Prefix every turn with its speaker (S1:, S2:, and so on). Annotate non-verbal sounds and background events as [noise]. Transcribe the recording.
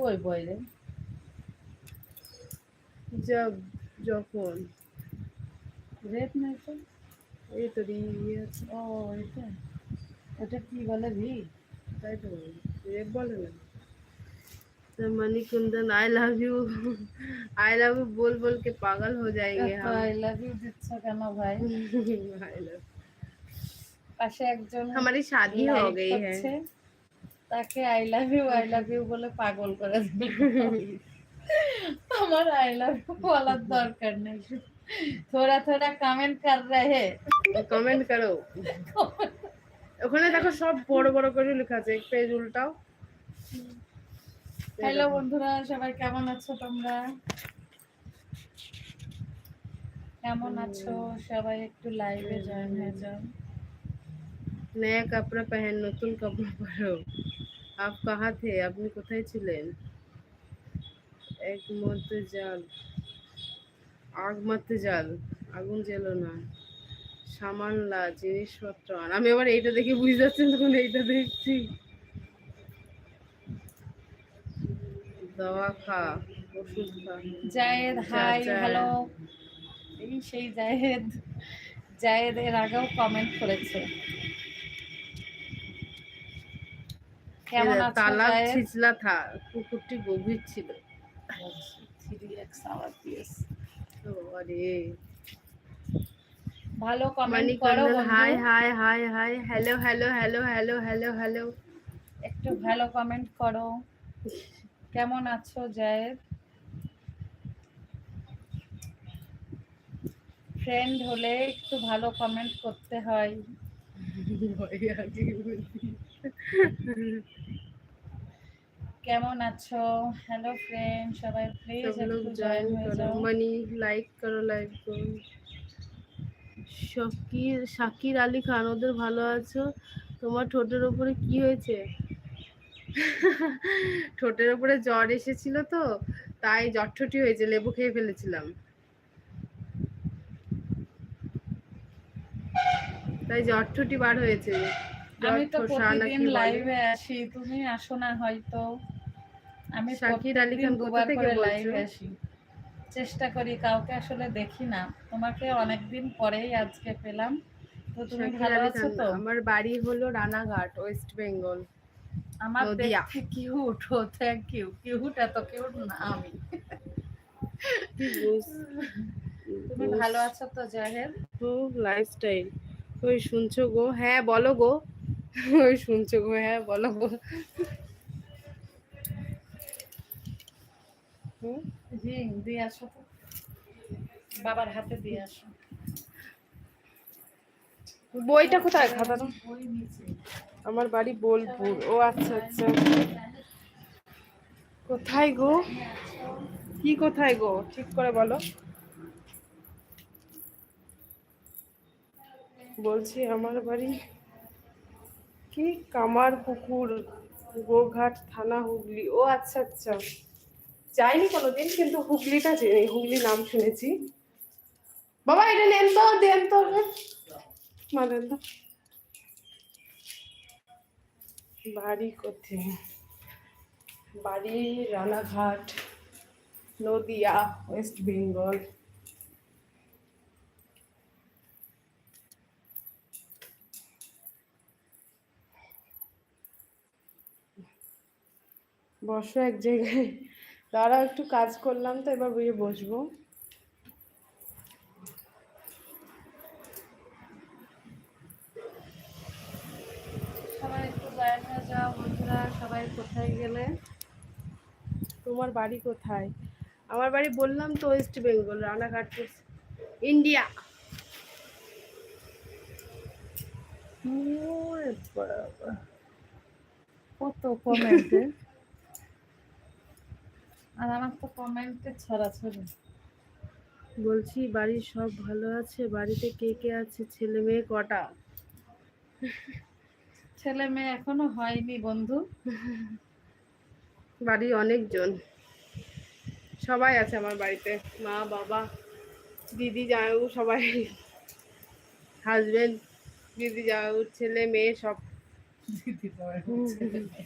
S1: কই বই রে
S2: जब যখন
S1: রেট নাই তো
S2: এই তো ইয়ে আছে
S1: ও এটা ওটা কি বলে ভি
S2: তাই তো রেপ বলে না तो Mani Kundan I love you I love you बोल बोल के पागल हो जाएंगे हम
S1: আই লাভ ইউ দিচ্ছ কেন ভাই [laughs]
S2: I love-
S1: পাশে একজন
S2: हमारी शादी हो
S1: live
S2: गई है
S1: করছে, তাকে I love you I love you বলে পাগল করে আমার আই লাভ ইউ বলার দরকার নেই। থোড়া থোড়া কমেন্ট কর রহে
S2: কমেন্ট করো। ওখানে দেখো সব বড় বড় করে লেখা আছে এক পেজ উল্টাও।
S1: হ্যালো বন্ধুরা সবাই কেমন আছো তোমরা? কেমন আছো? সবাই একটু লাইভে জয়েন হয়ে যাও।
S2: নয়া কাপড়া পহন নতুন কাপড় পরো। আপ কাহা থে আপনি কোথায় ছিলেন? এক মত জাল। আগ মত জাল। আগুন জ্বেলো না। সামানলা জিনিসপত্র আমি আবার এইটা দেখে বুঝতে যাচ্ছেন তখন এইটা দেখছি। দওয়া খা ওষুধ খা।
S1: জায়েদ হাই। হ্যালো। এই সেই জায়েদ। জায়েদ এর আগেও কমেন্ট করেছে।
S2: ছিচলা থা গভীর ছিল।
S1: ভালো কমেন্ট করো hi
S2: hi hi hi hello hello hello hello hello hello
S1: একটু ভালো কমেন্ট করো। কেমন আছো জায়েদ? ফ্রেন্ড হলে একটু ভালো কমেন্ট করতে হয়। [laughs] কেমন আছো? হ্যালো ফ্রেন্ড সবাই প্লিজ একটু জয়েন
S2: লাইক করো। লাইক করো শকির শাকির আলী খান ওদের ভালো আছো? তোমার ঠোঁটের ওপরে কি হয়েছে? [laughs] ঠোঁটের ওপরে জ্বর এসেছিল তো তাই জটঠটি হয়েছে লেবু খেয়ে ফেলেছিলাম। তাই জটঠটি বার হয়েছে।
S1: আমি তো প্রতিদিন লাইভে আসি তুমি আসো না হয়তো। আমি
S2: শাকির আলী খান
S1: দুবার করে লাইভে আসি। চেষ্টা করি কাউকে আসলে দেখি না। তোমাকে অনেকদিন পরেই আজকে পেলাম। তো তুমি ভালো আছো তো?
S2: আমার বাড়ি হলো রানাঘাট ওয়েস্ট বেঙ্গল।
S1: আমার দেখতে কিউট ও থ্যাংক ইউ কিউট এত কিউট না আমি। তুমি ভালো আছো তো জাহের জাহেদ
S2: লাইফস্টাইল ওই শুনছো গো? হ্যাঁ বলো গো। ওই শুনছো গো হ্যাঁ বলো গো।
S1: রিং দিয়ে আসো বাবার হাতে দিয়ে আসো।
S2: বইটা কোথায়? খাতাটা আমার বাড়ি বোলপুর। ও আচ্ছা আচ্ছা। কোথায় গো? কি কোথায় গো? ঠিক করে বলো। বলছি, আমার বাড়ি কি কামার পুকুর, গোঘাট, থানা হুগলি। ও আচ্ছা আচ্ছা। যাইনি কোনোদিন, কিন্তু হুগলিটা চিনি হুগলি নাম শুনেছি। বাবা, এটা নেন তো, দেন তো। মা তো। বাড়ি কোথায়? বাড়ি রানাঘাট, নদিয়া, ওয়েস্ট বেঙ্গল। বসো এক জায়গায়। দাঁড়াও একটু কাজ করলাম তো এবার বইয়ে বসবো।
S1: সবাই একটু হয়ে যাও বন্ধুরা সবাই কোথায় গেলে?
S2: তোমার বাড়ি কোথায়? আমার বাড়ি বললাম তো ওয়েস্ট বেঙ্গল রানাঘাট ইন্ডিয়া।
S1: কত কমেন্টে আর আমার তো কমেন্টে ছড়াছড়ি।
S2: বলছি বাড়ির সব ভালো আছে? বাড়িতে কে কে আছে? ছেলে মেয়ে কটা?
S1: ছেলে মেয়ে এখনও হয়নি বন্ধু।
S2: বাড়ি অনেকজন। সবাই আছে আমার বাড়িতে। মা বাবা দিদি জামাইবু সবাই। হাজবেন্ড দিদি জামাইবু ছেলে মেয়ে সব।
S1: দিদি বড় ছেলে মেয়ে।